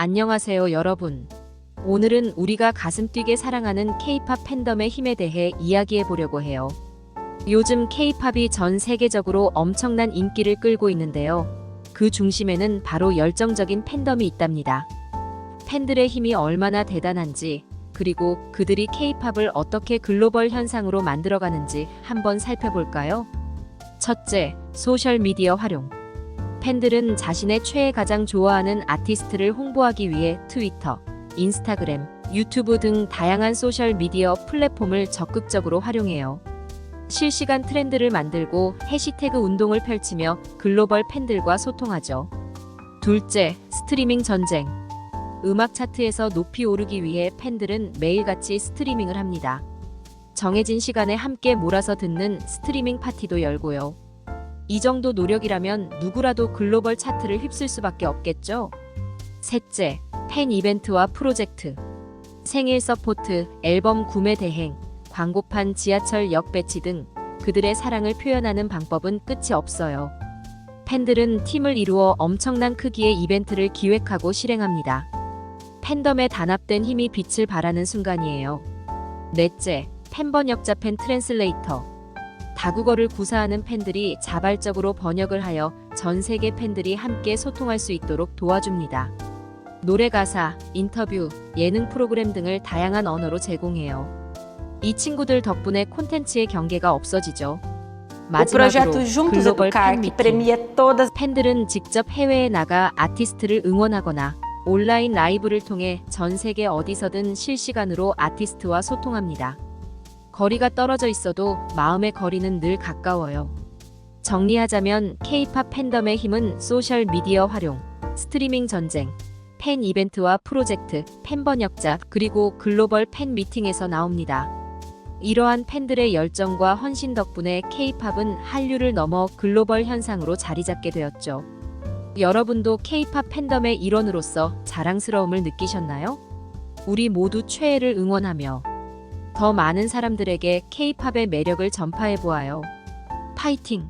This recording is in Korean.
안녕하세요, 여러분. 오늘은 우리가 가슴 뛰게 사랑하는 K-팝 팬덤의 힘에 대해 이야기해 보려고 해요. 요즘 K-팝이 전 세계적으로 엄청난 인기를 끌고 있는데요. 그 중심에는 바로 열정적인 팬덤이 있답니다. 팬들의 힘이 얼마나 대단한지, 그리고 그들이 K-팝을 어떻게 글로벌 현상으로 만들어가는지 한번 살펴볼까요? 첫째, 소셜미디어 활용. 팬들은 자신의 최애 가장 좋아하는 아티스트를 홍보하기 위해 트위터, 인스타그램, 유튜브 등 다양한 소셜 미디어 플랫폼을 적극적으로 활용해요. 실시간 트렌드를 만들고 해시태그 운동을 펼치며 글로벌 팬들과 소통하죠. 둘째, 스트리밍 전쟁. 음악 차트에서 높이 오르기 위해 팬들은 매일같이 스트리밍을 합니다. 정해진 시간에 함께 몰아서 듣는 스트리밍 파티도 열고요. 이 정도 노력이라면 누구라도 글로벌 차트를 휩쓸 수밖에 없겠죠? 셋째, 팬 이벤트와 프로젝트. 생일 서포트, 앨범 구매 대행, 광고판 지하철 역 배치 등 그들의 사랑을 표현하는 방법은 끝이 없어요. 팬들은 팀을 이루어 엄청난 크기의 이벤트를 기획하고 실행합니다. 팬덤에 단합된 힘이 빛을 발하는 순간이에요. 넷째, 팬 번역자 팬 트랜슬레이터. 다국어를 구사하는 팬들이 자발적으로 번역을 하여 전 세계 팬들이 함께 소통할 수 있도록 도와줍니다. 노래 가사, 인터뷰, 예능 프로그램 등을 다양한 언어로 제공해요. 이 친구들 덕분에 콘텐츠의 경계가 없어지죠. 마지막으로 글로벌 Educar, 팬 que 미팅. premia todas 팬들은 직접 해외에 나가 아티스트를 응원하거나 온라인 라이브를 통해 전 세계 어디서든 실시간으로 아티스트와 소통합니다. 거리가 떨어져 있어도 마음의 거리는 늘 가까워요. 정리하자면 K-팝 팬덤의 힘은 소셜 미디어 활용, 스트리밍 전쟁, 팬 이벤트와 프로젝트, 팬 번역자, 그리고 글로벌 팬 미팅에서 나옵니다. 이러한 팬들의 열정과 헌신 덕분에 K-팝은 한류를 넘어 글로벌 현상으로 자리 잡게 되었죠. 여러분도 K-팝 팬덤의 일원으로서 자랑스러움을 느끼셨나요? 우리 모두 최애를 응원하며 더 많은 사람들에게 K-팝의 매력을 전파해 보아요. 파이팅!